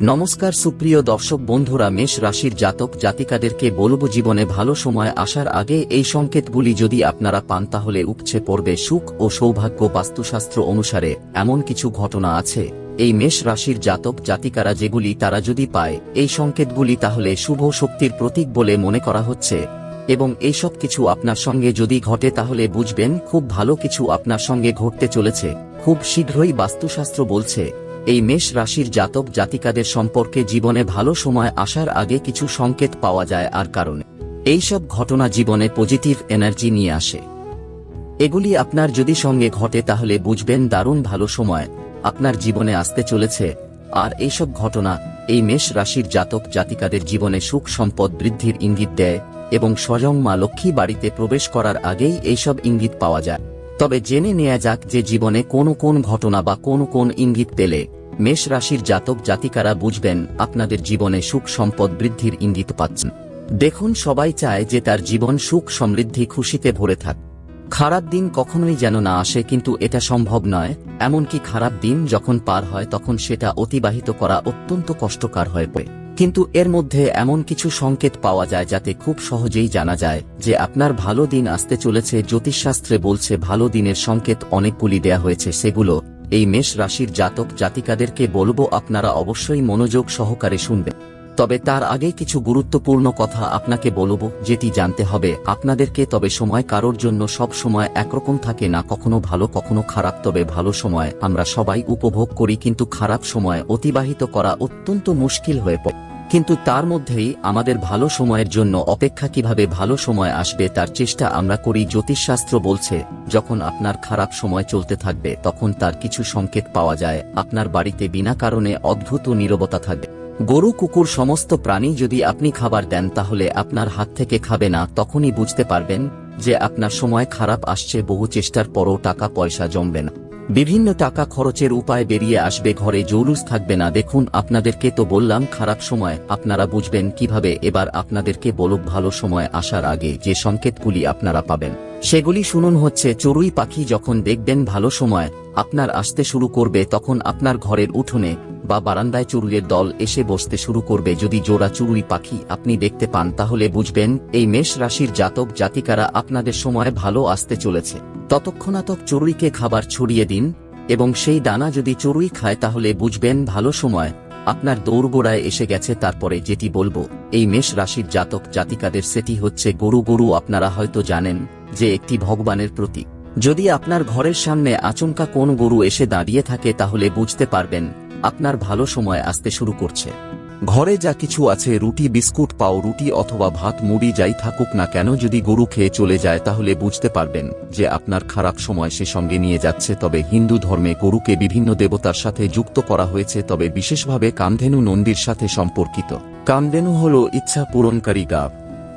নমস্কার সুপ্রিয় দর্শক বন্ধুরা, মেষ রাশির জাতক জাতিকাদেরকে বলব জীবনে ভালো সময় আসার আগে এই সংকেতগুলি যদি আপনারা পান তাহলে উপছে পড়বে সুখ ও সৌভাগ্য বাস্তুশাস্ত্র অনুসারে এমন কিছু ঘটনা আছে। এই মেষ রাশির জাতক জাতিকারা যেগুলি তারা যদি পায়, এই সংকেতগুলি তাহলে শুভ শক্তির প্রতীক বলে মনে করা হচ্ছে। এবং এইসব কিছু আপনার সঙ্গে যদি ঘটে তাহলে বুঝবেন খুব ভালো কিছু আপনার সঙ্গে ঘটতে চলেছে। খুব শীঘ্রই বাস্তুশাস্ত্র বলছে এই মেষ রাশির জাতক জাতিকাদের সম্পর্কে জীবনে ভালো সময় আসার আগে কিছু সংকেত পাওয়া যায় আর কারণে। এইসব ঘটনা জীবনে পজিটিভ এনার্জি নিয়ে আসে। এগুলি আপনার যদি সঙ্গে ঘটে তাহলে বুঝবেন দারুণ ভালো সময় আপনার জীবনে আসতে চলেছে। আর এইসব ঘটনা এই মেষ রাশির জাতক জাতিকাদের জীবনে সুখ সম্পদ বৃদ্ধির ইঙ্গিত দেয় এবং স্বয়ং মা লক্ষ্মী বাড়িতে প্রবেশ করার আগেই এইসব ইঙ্গিত পাওয়া যায়। তবে জেনে নেওয়া যাক যে জীবনে কোন কোন ঘটনা বা কোন কোন ইঙ্গিত পেলে মেষ রাশির জাতক জাতিকারা বুঝবেন, আপনাদের জীবনে সুখ সম্পদ বৃদ্ধির ইঙ্গিত পাচ্ছেন। দেখুন, সবাই চায় যে তার জীবন সুখ সমৃদ্ধি খুশিতে ভরে থাক। খারাপ দিন কখনোই যেন না আসে, কিন্তু এটা সম্ভব নয়। এমনকি খারাপ দিন যখন পার হয়, তখন সেটা অতিবাহিত করা অত্যন্ত কষ্টকর হয়ে পড়ে। কিন্তু এর মধ্যে এমন কিছু সংকেত পাওয়া যায়, যাতে খুব সহজেই জানা যায় যে আপনার ভালো দিন আসতে চলেছে। জ্যোতিষশাস্ত্রে বলছে, ভালো দিনের সংকেত অনেকগুলি দেয়া হয়েছে। সেগুলো এই মেষ রাশির জাতক জাতিকাদেরকে বলব আপনারা অবশ্যই মনোযোগ সহকারে শুনবেন। তবে তার আগে কিছু গুরুত্বপূর্ণ কথা আপনাকে বলব, যেটি জানতে হবে আপনাদেরকে। তবে সময় কারোর জন্য সব সময় একরকম থাকে না, কখনো ভালো, কখনো খারাপ। তবে ভালো সময় আমরা সবাই উপভোগ করি, কিন্তু খারাপ সময় অতিবাহিত করা অত্যন্ত মুশকিল হয়ে পড়ে। কিন্তু তার মধ্যেই আমাদের ভালো সময়ের জন্য অপেক্ষা কীভাবে ভালো সময় আসবে তার চেষ্টা আমরা করি জ্যোতিষশাস্ত্র বলছে, যখন আপনার খারাপ সময় চলতে থাকবে তখন তার কিছু সংকেত পাওয়া যায়, আপনার বাড়িতে বিনা কারণে অদ্ভুত নীরবতা থাকবে। গরু, কুকুর সমস্ত প্রাণী যদি আপনি খাবার দেন তাহলে আপনার হাত থেকে খাবে না, তখনই বুঝতে পারবেন যে আপনার সময় খারাপ আসছে, বহু চেষ্টার পরও টাকা পয়সা জমবে না। বিভিন্ন টাকা খরচের উপায় বেরিয়ে আসবে, ঘরে জৌলুস থাকবে না। দেখুন, আপনাদেরকে তো বললাম, খারাপ সময়। আপনারা বুঝবেন কীভাবে, এবার আপনাদেরকে বলুক, ভালো সময় আসার আগে যে সংকেতগুলি আপনারা পাবেন। সেগুলি শুনুন হচ্ছে, চড়ুই পাখি যখন দেখবেন ভালো সময়, আপনার আসতে শুরু করবে, তখন আপনার ঘরের উঠোনে বা বারান্দায় চড়ুইয়ের দল এসে বসতে শুরু করবে। যদি জোড়া চড়ুই পাখি আপনি দেখতে পান, তাহলে বুঝবেন এই মেষ রাশির জাতক জাতিকারা আপনাদের সময় ভালো আসতে চলেছে। ততক্ষণাতক চড়ুইকে খাবার ছড়িয়ে দিন এবং সেই দানা যদি চড়ুই খায়, তাহলে বুঝবেন ভালো সময়। আপনার দৌড়গোড়ায় এসে গেছে। তারপরে যেটি বলব, এই মেষ রাশির জাতক জাতিকাদের সেটি হচ্ছে গরু। গরু আপনারা হয়তো জানেন যে একটি ভগবানের প্রতীক। যদি আপনার ঘরের সামনে আচমকা কোন গরু এসে দাঁড়িয়ে থাকে, তাহলে বুঝতে পারবেন আপনার ভালো সময় আসতে শুরু করছে। ঘরে যা কিছু আছে, রুটি, বিস্কুট পাও, রুটি অথবা ভাত, মুড়ি যাই থাকুক না কেন, যদি গরু খেয়ে চলে যায়, তাহলে বুঝতে পারবেন যে আপনার খারাপ সময় সে সঙ্গে নিয়ে যাচ্ছে। তবে হিন্দু ধর্মে গরুকে বিভিন্ন দেবতার সাথে যুক্ত করা হয়েছে, তবে বিশেষভাবে কামধেনু নন্দীর সাথে সম্পর্কিত। কামধেনু হল ইচ্ছা পূরণকারী গাব।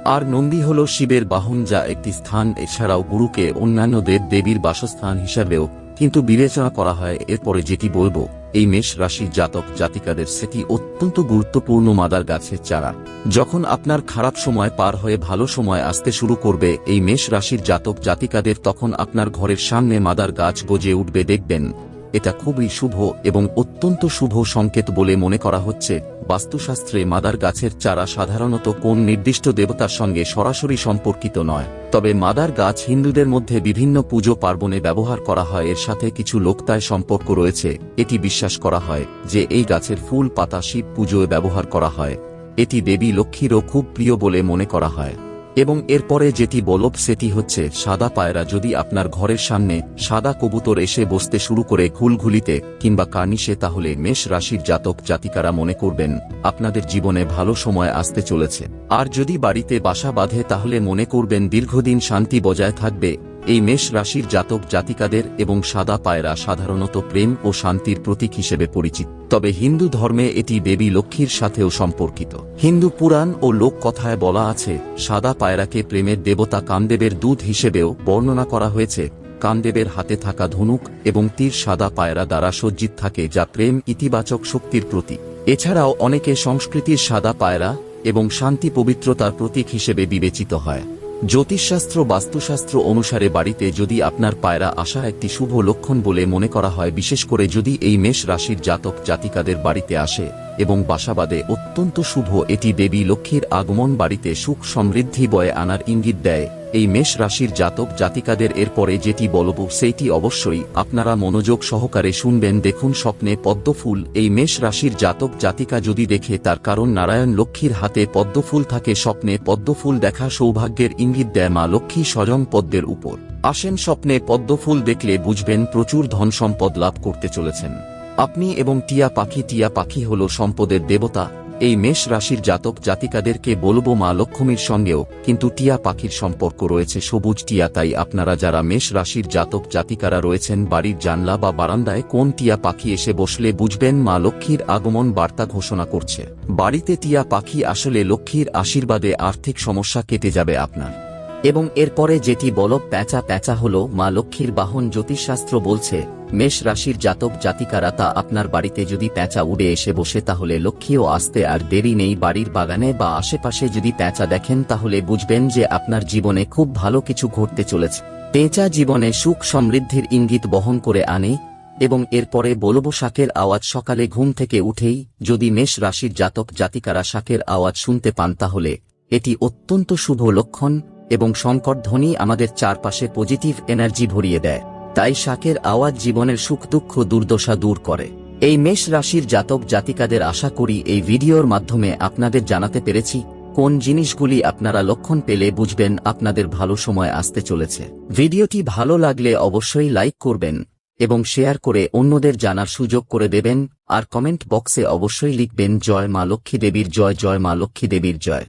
আর নন্দী হল শিবের বাহন, যা একটি স্থান। এছাড়াও গুরুকে অন্যান্য দেব দেবীর বাসস্থান হিসাবেও কিন্তু বিবেচনা করা হয়। এরপরে যেটি বলব এই মেষ রাশি জাতক জাতিকাদের সেটি অত্যন্ত গুরুত্বপূর্ণ মাদার গাছের চারা। যখন আপনার খারাপ সময় পার হয়ে ভালো সময় আসতে শুরু করবে, এই মেষ রাশির জাতক জাতিকাদের তখন আপনার ঘরের সামনে মাদার গাছ গজে উঠবে, দেখবেন। এটা খুবই শুভ এবং অত্যন্ত শুভ সংকেত বলে মনে করা হচ্ছে। বাস্তুশাস্ত্রে মাদার গাছের চারা সাধারণত কোন নির্দিষ্ট দেবতার সঙ্গে সরাসরি সম্পর্কিত নয়। তবে মাদার গাছ হিন্দুদের মধ্যে বিভিন্ন পুজো পার্বণে ব্যবহার করা হয়। এর সাথে কিছু লোকতায় সম্পর্ক রয়েছে। এটি বিশ্বাস করা হয় যে এই গাছের ফুল, পাতা, শিব পুজোয় ব্যবহার করা হয়। এটি দেবী লক্ষ্মীরও খুব প্রিয় বলে মনে করা হয়। এবং এরপরে যেটি বলব সেটি হচ্ছে, সাদা পায়রা যদি আপনার ঘরের সামনে সাদা কবুতর এসে বসতে শুরু করে ঘুলঘুলিতে কিংবা কার্নিশে তাহলে মেষ রাশির জাতক জাতিকারা মনে করবেন, আপনাদের জীবনে ভালো সময় আসতে চলেছে। আর যদি বাড়িতে বাসা বাঁধে, তাহলে মনে করবেন দীর্ঘদিন শান্তি বজায় থাকবে। এই মেষ রাশির জাতক জাতিকাদের এবং সাদা পায়রা সাধারণত প্রেম ও শান্তির প্রতীক হিসেবে পরিচিত। তবে হিন্দু ধর্মে এটি দেবী লক্ষ্মীর সাথেও সম্পর্কিত। হিন্দু পুরাণ ও লোককথায় বলা আছে, সাদা পায়রাকে প্রেমের দেবতা কামদেবের দুধ হিসেবেও বর্ণনা করা হয়েছে। কামদেবের হাতে থাকা ধনুক এবং তীর সাদা পায়রা দ্বারা সজ্জিত থাকে যা প্রেম ইতিবাচক শক্তির প্রতীক। এছাড়াও অনেকে সংস্কৃতির সাদা পায়রা এবং শান্তি পবিত্রতার প্রতীক হিসেবে বিবেচিত হয়। জ্যোতিষশাস্ত্র বাস্তুশাস্ত্র অনুসারে বাড়িতে যদি আপনার পায়রা আসা একটি শুভ লক্ষণ বলে মনে করা হয়, বিশেষ করে যদি এই মেষ রাশির জাতক জাতিকাদের বাড়িতে আসে এবং বাসাবাদে অত্যন্ত শুভ। এটি দেবী লক্ষ্মীর আগমন বাড়িতে সুখ সমৃদ্ধি বয়ে আনার ইঙ্গিত দেয়। এই মেষ রাশির জাতক জাতিকাদের এরপরে যেটি বলব সেইটি অবশ্যই আপনারা মনোযোগ সহকারে শুনবেন। দেখুন স্বপ্নে পদ্মফুল। এই মেষ রাশির জাতক জাতিকা যদি দেখে তার কারণ নারায়ণ লক্ষ্মীর হাতে পদ্মফুল থাকে, স্বপ্নে পদ্মফুল দেখা সৌভাগ্যের ইঙ্গিত দেয় মা লক্ষ্মী স্বয়ং পদ্মের উপর। আসেন স্বপ্নে পদ্মফুল দেখলে বুঝবেন প্রচুর ধন সম্পদ লাভ করতে চলেছেন। আপনি এবং টিয়া পাখি টিয়া পাখি হল সম্পদের দেবতা। এই মেষ রাশির জাতক জাতিকাদেরকে বলব মা লক্ষ্মীর সঙ্গেও, কিন্তু টিয়া পাখির সম্পর্ক রয়েছে সবুজ টিয়া, তাই আপনারা যারা মেষ রাশির জাতক জাতিকারা রয়েছেন বাড়ির জানলা বা বারান্দায় কোন টিয়া পাখি এসে বসলে বুঝবেন মা লক্ষ্মীর আগমন বার্তা ঘোষণা করছে। বাড়িতে টিয়া পাখি আসলে লক্ষ্মীর আশীর্বাদে আর্থিক সমস্যা কেটে যাবে আপনার। এবং এরপরে যেটি বল প্যাঁচা প্যাঁচা হল, মা লক্ষ্মীর বাহন জ্যোতিষশাস্ত্র বলছে, মেষ রাশির জাতক জাতিকারা তা আপনার বাড়িতে যদি প্যাঁচা উড়ে এসে বসে তাহলে লক্ষ্মীও আসতে আর দেরি নেই বাড়ির বাগানে বা আশেপাশে যদি প্যাঁচা দেখেন তাহলে বুঝবেন যে আপনার জীবনে খুব ভালো কিছু ঘটতে চলেছে। পেঁচা জীবনে সুখ সমৃদ্ধির ইঙ্গিত বহন করে আনে এবং এরপরে বলব শাকের আওয়াজ সকালে ঘুম থেকে উঠেই যদি মেষ রাশির জাতক জাতিকারা শাকের আওয়াজ শুনতে পান তাহলে এটি অত্যন্ত শুভ লক্ষণ এবং সংকট ধ্বনি আমাদের চারপাশে পজিটিভ এনার্জি ভরিয়ে দেয়। তাই শাকের আওয়াজ জীবনের সুখ, দুঃখ, দুর্দশা দূর করে। এই মেষ রাশির জাতক জাতিকাদের আশা করি এই ভিডিওর মাধ্যমে আপনাদের জানাতে পেরেছি, কোন জিনিসগুলি আপনারা লক্ষণ পেলে বুঝবেন আপনাদের ভালো সময় আসতে চলেছে। ভিডিওটি ভালো লাগলে অবশ্যই লাইক করবেন এবং শেয়ার করে অন্যদের জানার সুযোগ করে দেবেন, আর কমেন্ট বক্সে অবশ্যই লিখবেন, জয় মা লক্ষ্মী দেবীর জয় জয় মা লক্ষ্মী দেবীর জয়।